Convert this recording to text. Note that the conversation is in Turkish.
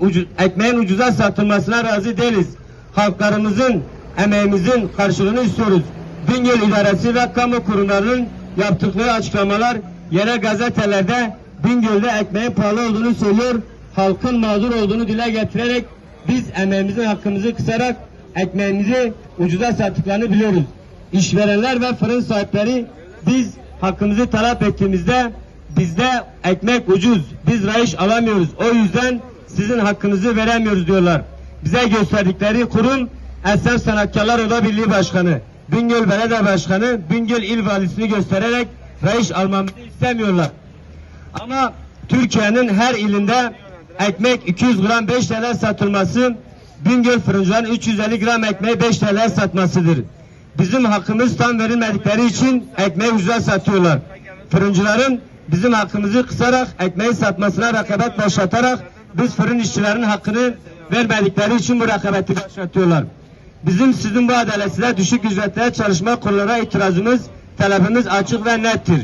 ucu, ekmeğin ucuza satılmasına razı değiliz. Halklarımızın emeğimizin karşılığını istiyoruz. Bingöl İdaresi ve kamu kurumlarının yaptıkları açıklamalar yerel gazetelerde Bingöl'de ekmeğin pahalı olduğunu söylüyor. Halkın mağdur olduğunu dile getirerek biz emeğimizin hakkımızı kısarak ekmeğimizi ucuza sattıklarını biliyoruz. İşverenler ve fırın sahipleri biz hakkımızı talep ettiğimizde bizde ekmek ucuz. Biz rayış alamıyoruz. O yüzden sizin hakkınızı veremiyoruz diyorlar. Bize gösterdikleri kurum Esnaf Sanatkarlar Oda Birliği Başkanı, Bingöl Belediye Başkanı, Bingöl İl Valisi'ni göstererek rayış almamızı istemiyorlar. Ama Türkiye'nin her ilinde ekmek 200 gram 5 TL satılması, Bingöl fırıncıların 350 gram ekmeği 5 TL satmasıdır. Bizim hakkımız tam verilmedikleri için ekmeği ucuza satıyorlar. Fırıncıların bizim hakkımızı kısarak ekmeği satmasına rekabet başlatarak biz fırın işçilerin hakkını vermedikleri için bu rekabeti başlatıyorlar. Bizim sizin bu adaletsizliğe düşük ücretlere çalışma kurullara itirazımız, talebimiz açık ve nettir.